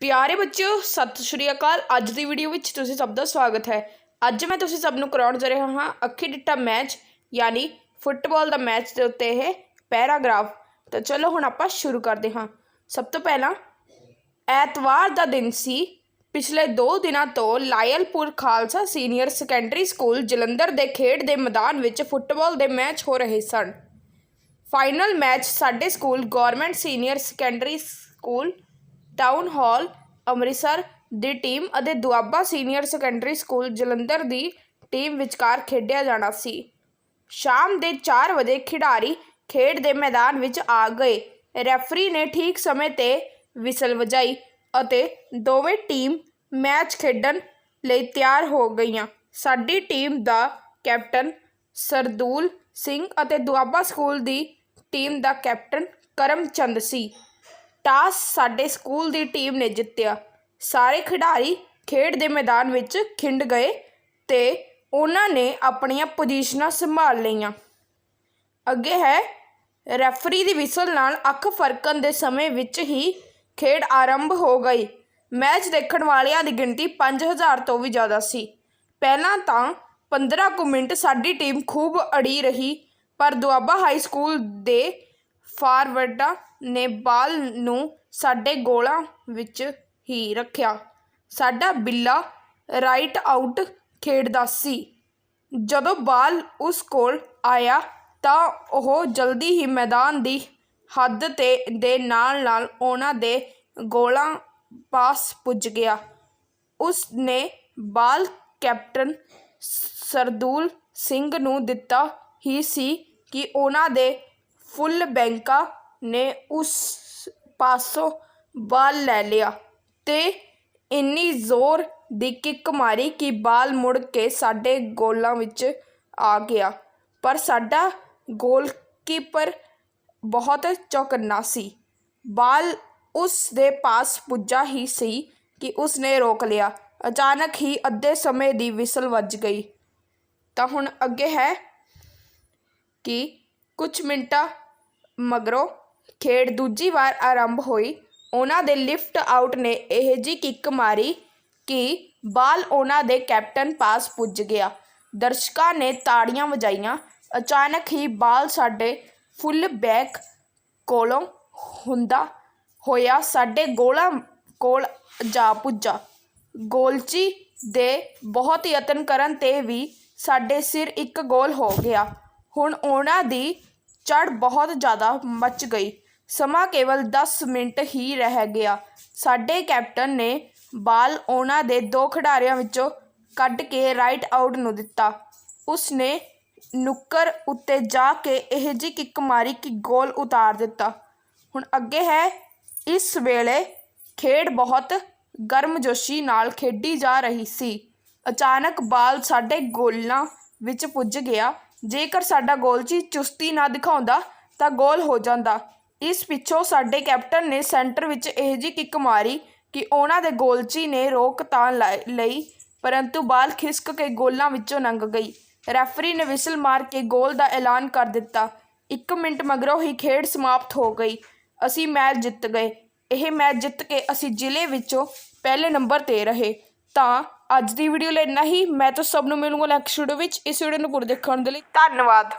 ਪਿਆਰੇ ਬੱਚਿਓ, ਸਤਿ ਸ਼੍ਰੀ ਅਕਾਲ। ਅੱਜ ਦੀ ਵੀਡੀਓ ਵਿੱਚ ਤੁਸੀਂ ਸਭ ਦਾ ਸਵਾਗਤ ਹੈ। ਅੱਜ ਮੈਂ ਤੁਸੀਂ ਸਭ ਨੂੰ ਕਰਾਉਣ ਜਾ ਰਿਹਾ ਹਾਂ ਅੱਖੀ ਡਿੱਟਾ ਮੈਚ, ਯਾਨੀ ਫੁੱਟਬਾਲ ਦਾ ਮੈਚ ਦੇ ਉੱਤੇ ਇਹ ਪੈਰਾਗ੍ਰਾਫ। ਤਾਂ ਚਲੋ ਹੁਣ ਆਪਾਂ ਸ਼ੁਰੂ ਕਰਦੇ ਹਾਂ। ਸਭ ਤੋਂ ਪਹਿਲਾਂ, ਐਤਵਾਰ ਦਾ ਦਿਨ ਸੀ। ਪਿਛਲੇ 2 ਦਿਨਾਂ ਤੋਂ Lyallpur Khalsa senior secondary school Jalandhar ਦੇ ਖੇਡ ਦੇ ਮੈਦਾਨ ਵਿੱਚ ਫੁੱਟਬਾਲ ਦੇ ਮੈਚ ਹੋ ਰਹੇ ਸਨ। ਫਾਈਨਲ ਮੈਚ ਸਾਡੇ school government senior secondary school town hall Amritsar ਦੀ ਟੀਮ ਅਤੇ Doaba senior secondary school Jalandhar ਦੀ ਟੀਮ ਵਿਚਕਾਰ ਖੇਡਿਆ ਜਾਣਾ ਸੀ। ਸ਼ਾਮ ਦੇ 4 ਵਜੇ ਖਿਡਾਰੀ ਖੇਡ ਦੇ ਮੈਦਾਨ ਵਿੱਚ ਆ ਗਏ। ਰੈਫਰੀ ਨੇ ਠੀਕ ਸਮੇਂ ਤੇ ਵਿਸਲ ਵਜਾਈ ਅਤੇ ਦੋਵੇਂ ਟੀਮ ਮੈਚ ਖੇਡਣ ਲਈ ਤਿਆਰ ਹੋ ਗਈਆਂ। ਸਾਡੀ ਟੀਮ ਦਾ ਕੈਪਟਨ ਸਰਦੂਲ ਸਿੰਘ ਅਤੇ ਦੁਆਬਾ ਸਕੂਲ ਦੀ ਟੀਮ ਦਾ ਕੈਪਟਨ ਕਰਮਚੰਦ ਸੀ। ਟਾਸ ਸਾਡੇ ਸਕੂਲ ਦੀ ਟੀਮ ਨੇ ਜਿੱਤਿਆ। ਸਾਰੇ ਖਿਡਾਰੀ ਖੇਡ ਦੇ ਮੈਦਾਨ ਵਿੱਚ ਖਿੰਡ ਗਏ ਤੇ ਉਹਨਾਂ ਨੇ ਆਪਣੀਆਂ ਪੋਜੀਸ਼ਨਾਂ ਸੰਭਾਲ ਲਈਆਂ। ਅੱਗੇ ਹੈ, ਰੈਫਰੀ ਦੀ ਵਿਸਲ ਨਾਲ ਅੱਖ ਫਰਕਣ ਦੇ ਸਮੇਂ ਵਿੱਚ ਹੀ ਖੇਡ ਆਰੰਭ ਹੋ ਗਈ। ਮੈਚ ਦੇਖਣ ਵਾਲਿਆਂ ਦੀ ਗਿਣਤੀ 5000 ਤੋਂ ਵੀ ਜ਼ਿਆਦਾ ਸੀ। ਪਹਿਲਾਂ ਤਾਂ 15 ਕੁ ਮਿੰਟ ਸਾਡੀ ਟੀਮ ਖੂਬ ਅੜੀ ਰਹੀ, ਪਰ ਦੁਆਬਾ ਹਾਈ ਸਕੂਲ ਦੇ ਫਾਰਵਰਡਾਂ ਨੇ ਬਾਲ ਨੂੰ ਸਾਡੇ ਗੋਲਾਂ ਵਿੱਚ ਹੀ ਰੱਖਿਆ। ਸਾਡਾ ਬਿੱਲਾ ਰਾਈਟ ਆਊਟ ਖੇਡਦਾ ਸੀ। ਜਦੋਂ ਬਾਲ ਉਸ ਕੋਲ ਆਇਆ ਤਾਂ ਉਹ ਜਲਦੀ ਹੀ ਮੈਦਾਨ ਦੀ ਹੱਦ ਤੇ ਦੇ ਨਾਲ ਨਾਲ ਉਹਨਾਂ ਦੇ ਗੋਲਾਂ ਪਾਸ ਪੁੱਜ ਗਿਆ। ਉਸ ਨੇ ਬਾਲ ਕੈਪਟਨ ਸਰਦੂਲ ਸਿੰਘ ਨੂੰ ਦਿੱਤਾ ਹੀ ਸੀ ਕਿ ਉਹਨਾਂ ਦੇ ਫੁੱਲ ਬੈਂਕਾ ਨੇ ਉਸ ਪਾਸੋਂ ਬਾਲ ਲੈ ਲਿਆ ਤੇ ਇੰਨੀ ਜ਼ੋਰ ਦੀ ਕਿੱਕ ਮਾਰੀ ਕਿ ਬਾਲ ਮੁੜ ਕੇ ਸਾਡੇ ਗੋਲਾਂ ਵਿੱਚ ਆ ਗਿਆ। ਪਰ ਸਾਡਾ ਗੋਲਕੀਪਰ ਬਹੁਤ ਚੌਕੰਨਾ ਸੀ। ਬਾਲ ਉਸ ਦੇ ਪਾਸ ਪੁੱਜਾ ਹੀ ਸੀ ਕਿ ਉਸ ਨੇ ਰੋਕ ਲਿਆ। ਅਚਾਨਕ ਹੀ ਅੱਧੇ ਸਮੇਂ ਦੀ ਵਿਸਲ ਵੱਜ ਗਈ। ਤਾਂ ਹੁਣ ਅੱਗੇ ਹੈ ਕਿ ਕੁਝ ਮਿੰਟਾਂ ਮਗਰੋਂ ਖੇਡ ਦੂਜੀ ਵਾਰ ਆਰੰਭ ਹੋਈ। ਉਹਨਾਂ ਦੇ ਲਿਫਟ ਆਊਟ ਨੇ ਇਹ ਜੀ ਕਿੱਕ ਮਾਰੀ ਕਿ ਬਾਲ ਉਹਨਾਂ ਦੇ ਕੈਪਟਨ ਪਾਸ ਪੁੱਜ ਗਿਆ। ਦਰਸ਼ਕਾਂ ਨੇ ਤਾੜੀਆਂ ਵਜਾਈਆਂ। ਅਚਾਨਕ ਹੀ ਬਾਲ ਸਾਡੇ ਫੁੱਲ ਬੈਕ ਕੋਲੋਂ ਹੁੰਦਾ ਹੋਇਆ ਸਾਡੇ ਗੋਲਾਂ ਕੋਲ ਜਾ ਪੁੱਜਾ। ਗੋਲਚੀ ਦੇ ਬਹੁਤ ਯਤਨ ਕਰਨ ਤੇ ਵੀ ਸਾਡੇ ਸਿਰ ਇੱਕ ਗੋਲ ਹੋ ਗਿਆ। ਹੁਣ ਉਹਨਾਂ ਦੀ ਚੜ੍ਹ ਬਹੁਤ ਜ਼ਿਆਦਾ ਮੱਚ ਗਈ। ਸਮਾਂ ਕੇਵਲ 10 ਮਿੰਟ ਹੀ ਰਹਿ ਗਿਆ। ਸਾਡੇ ਕੈਪਟਨ ਨੇ ਬਾਲ ਉਹਨਾਂ ਦੇ ਦੋ ਖਿਡਾਰੀਆਂ ਵਿੱਚੋਂ ਕੱਢ ਕੇ ਰਾਈਟ ਆਊਟ ਨੂੰ ਦਿੱਤਾ। ਉਸ ਨੇ ਨੁੱਕਰ ਉੱਤੇ ਜਾ ਕੇ ਇਹ ਜੀ ਕਿੱਕ ਮਾਰੀ ਕਿ ਗੋਲ ਉਤਾਰ ਦਿੱਤਾ। ਹੁਣ ਅੱਗੇ ਹੈ। ਇਸ ਵੇਲੇ ਖੇਡ ਬਹੁਤ ਗਰਮਜੋਸ਼ੀ ਨਾਲ ਖੇਡੀ ਜਾ ਰਹੀ ਸੀ। ਅਚਾਨਕ ਬਾਲ ਸਾਡੇ ਗੋਲਾਂ ਵਿੱਚ ਪੁੱਜ ਗਿਆ। ਜੇਕਰ ਸਾਡਾ ਗੋਲਚੀ ਚੁਸਤੀ ਨਾ ਦਿਖਾਉਂਦਾ, ਤਾਂ ਗੋਲ ਹੋ ਜਾਂਦਾ। ਇਸ ਪਿੱਛੋਂ ਸਾਡੇ ਕੈਪਟਨ ਨੇ ਸੈਂਟਰ ਵਿੱਚ ਇਹ ਜੀ ਕਿੱਕ ਮਾਰੀ ਕਿ ਉਹਨਾਂ ਦੇ ਗੋਲਚੀ ਨੇ ਰੋਕ ਤਾਂ ਲੈ- ਲਈ, ਪਰੰਤੂ ਬਾਲ ਖਿਸਕ ਕੇ ਗੋਲਾਂ ਵਿੱਚੋਂ ਲੰਘ ਗਈ। ਰੈਫਰੀ ਨੇ ਵਿਸਲ ਮਾਰ ਕੇ ਗੋਲ ਦਾ ਐਲਾਨ ਕਰ ਦਿੱਤਾ। 1 ਮਿੰਟ ਮਗਰੋਂ ਹੀ ਖੇਡ ਸਮਾਪਤ ਹੋ ਗਈ। ਅਸੀਂ ਮੈਚ ਜਿੱਤ ਗਏ। ਇਹ ਮੈਚ ਜਿੱਤ ਕੇ ਅਸੀਂ ਜ਼ਿਲ੍ਹੇ ਵਿੱਚੋਂ ਪਹਿਲੇ ਨੰਬਰ ਤੇ ਰਹੇ। ਤਾਂ ਅੱਜ ਦੀ ਵੀਡੀਓ ਲਈ ਇੰਨਾ ਹੀ। ਮੈਂ ਤਾਂ ਸਭ ਨੂੰ ਮਿਲੂੰਗਾ ਨੈਕਸਟ ਵੀਡੀਓ ਵਿੱਚ, ਇਸ ਵੀਡੀਓ ਨੂੰ ਪੂਰਾ ਦੇਖਣ ਦੇ ਲਈ। ਧੰਨਵਾਦ।